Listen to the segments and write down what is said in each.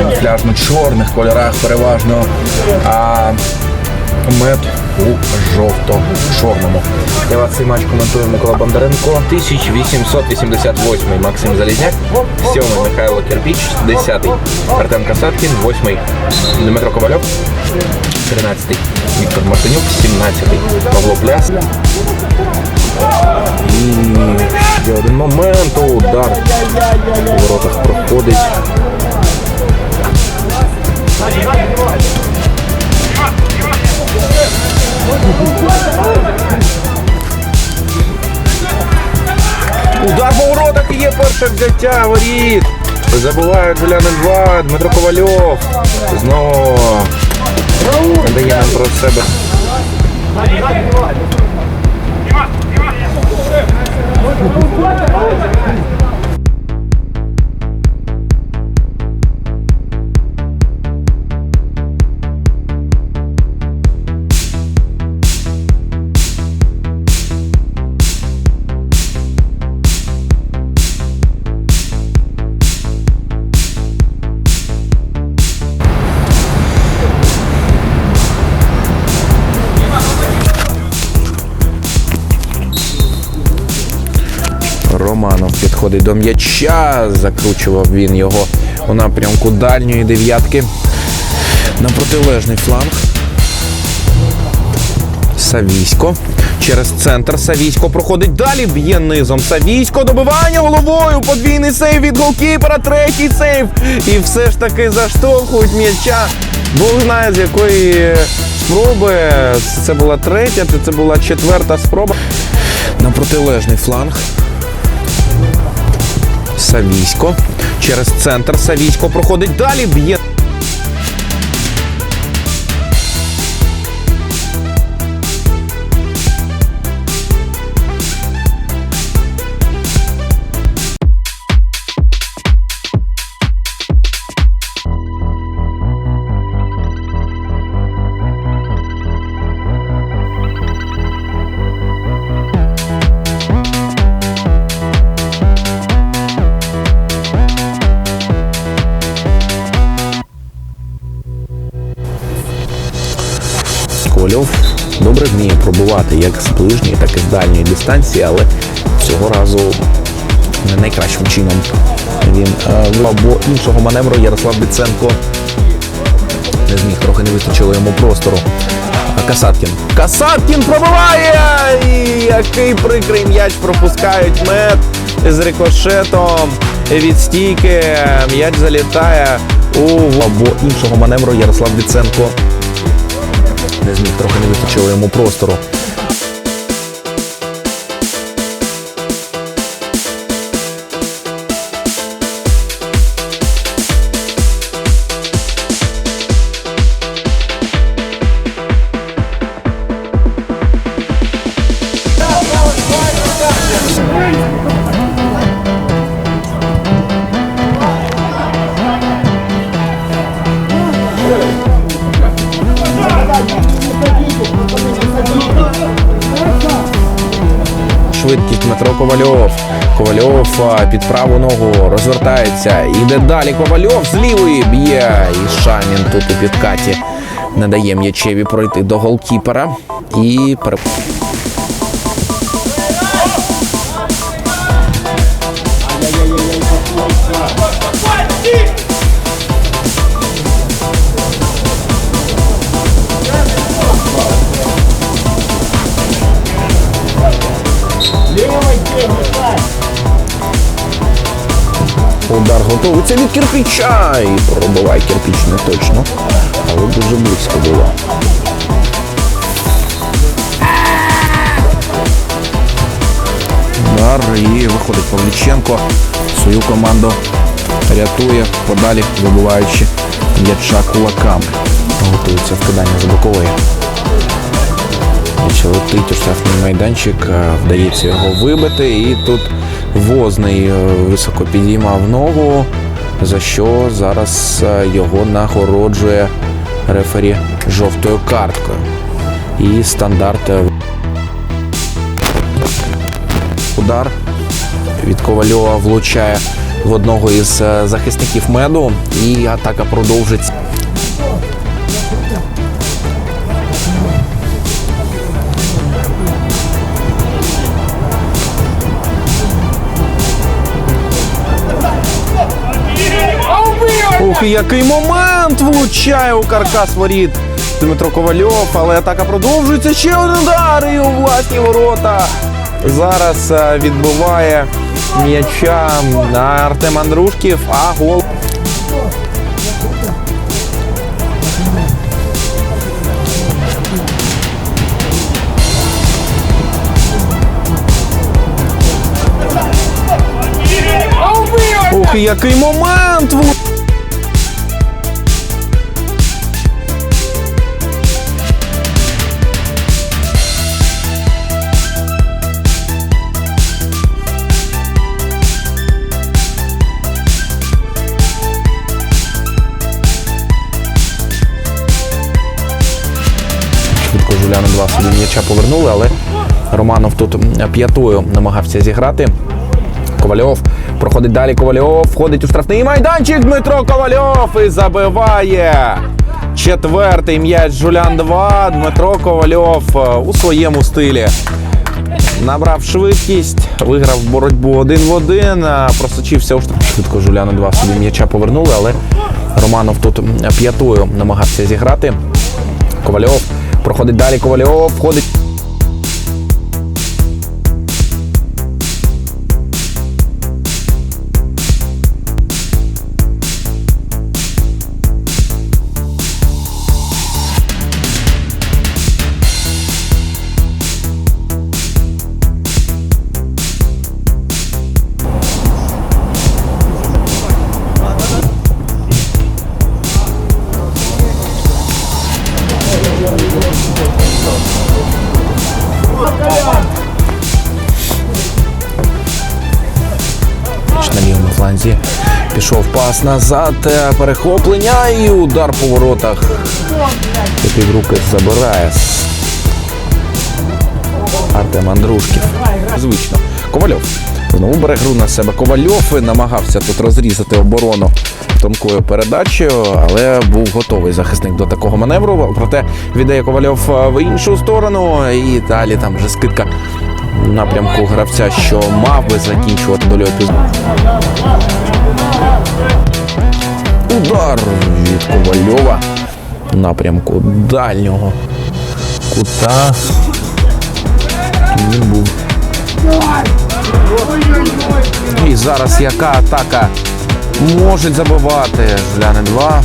Пляжно-чорних кольорах переважно. А мед у жовто-чорному. Я вас цей матч коментує Микола Бондаренко. 1888 й Максим Залізняк, 7 Михайло Кирпіч, 10-й Артем Касаткін, 8-й Дмитро Ковальов, 13-й Віктор Мартинюк, 17-й Павло Пляс. І ще один момент. Удар у воротах проходить. Удар по воротах і є перше взяття воріт. Забуває Джуляни 2, Дмитро Ковальов. Знову надає нам про себе. Романов підходить до м'яча, закручував він його у напрямку дальньої дев'ятки. На протилежний фланг. Савісько. Через центр Савісько проходить далі, б'є низом. Савісько добивання головою. Подвійний сейв від голкіпера, третій сейв. І все ж таки заштовхують м'яча. Бог знає, з якої спроби. Це була третя, це була четверта спроба. На протилежний фланг. Савісько. Через центр Савісько проходить далі, б'є. Ковальов добре вміє пробувати як з ближньої, так і з дальньої дистанції, але цього разу не найкращим чином він е, вибрав, іншого маневру Ярослав Біценко не зміг, трохи не вистачило йому простору. А Касаткін. Касаткін пробиває! І який прикрий м'яч пропускають мед з рикошетом від стійки. М'яч залітає у бо іншого маневру Ярослав Біценко не зміг, трохи не вистачило йому простору. Швидкість Дмитро Ковальов. Ковальов під праву ногу розвертається. Іде далі. Ковальов з лівої б'є. І Шамін тут у підкаті не дає м'ячеві пройти до голкіпера. І пере... Удар готується від кирпича. І пробиває кирпич не точно. Але дуже близько було. Удар і виходить Павліченко. Свою команду рятує подалі, вибиваючи м'яча кулаками. Готується вкидання з бокової. М'яч летить у штрафний майданчик, е, вдається його вибити, і тут возний е, високо підіймав ногу, за що зараз е, його нагороджує рефері жовтою карткою. І стандарт удар від Ковальова влучає в одного із захисників меду, і атака продовжиться. І який момент влучає у каркас воріт Дмитро Ковальов, але атака продовжується. Ще один удар і у власні ворота. Зараз е, відбиває м'яча Артем Андрушків, а гол. Ух, який момент! М'яча повернули, але Романов тут п'ятою намагався зіграти. Ковальов проходить далі. Ковальов входить у штрафний майданчик. Дмитро Ковальов і забиває. Четвертий м'яч Жулян 2. Дмитро Ковальов е, у своєму стилі. Набрав швидкість, виграв боротьбу один в один, просочився у штраф. Швидко Жуляна 2 собі м'яча повернули, але Романов тут п'ятою намагався зіграти. Ковальов проходить далі. Ковальов входить. На. Пішов пас назад, е, перехоплення і удар по воротах. В руки забирає. Артем Андрушків. Звично. Ковальов. Знову бере гру на себе. Ковальов намагався тут розрізати оборону тонкою передачею, але був готовий захисник до такого маневру. Проте віддає Ковальов е, в іншу сторону. І далі там вже скидка напрямку гравця, що мав би закінчувати епізоду. Удар від Ковальова напрямку дальнього кута. Він був. І зараз яка атака можуть забивати Жуляни 2.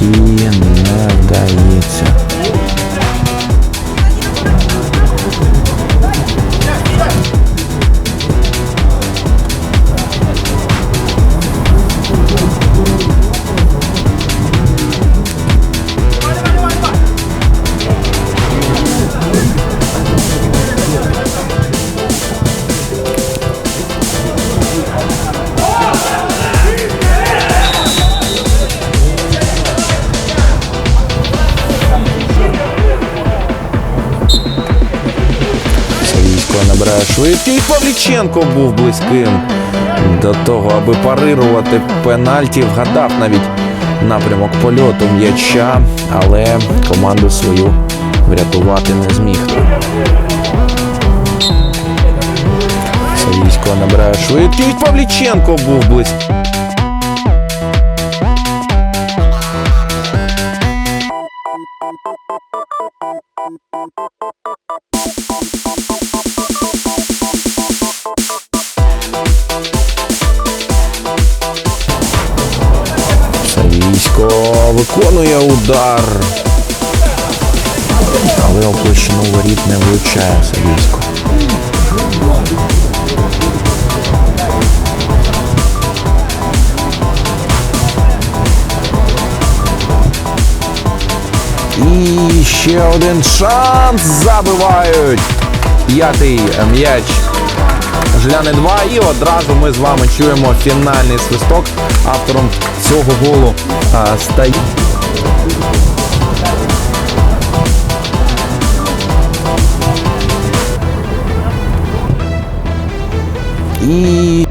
І не вдається. Набирає швидкість. Павліченко був близьким до того, аби парирувати пенальті. Вгадав навіть напрямок польоту м'яча, але команду свою врятувати не зміг. Савійсько набирає швидкість. Павліченко був близьким. Савійсько виконує удар. Але оплощину воріт не влучає Савійсько. І ще один шанс забивають. П'ятий м'яч. Жляни 2 і одразу ми з вами чуємо фінальний свисток. Автором цього голу стає. І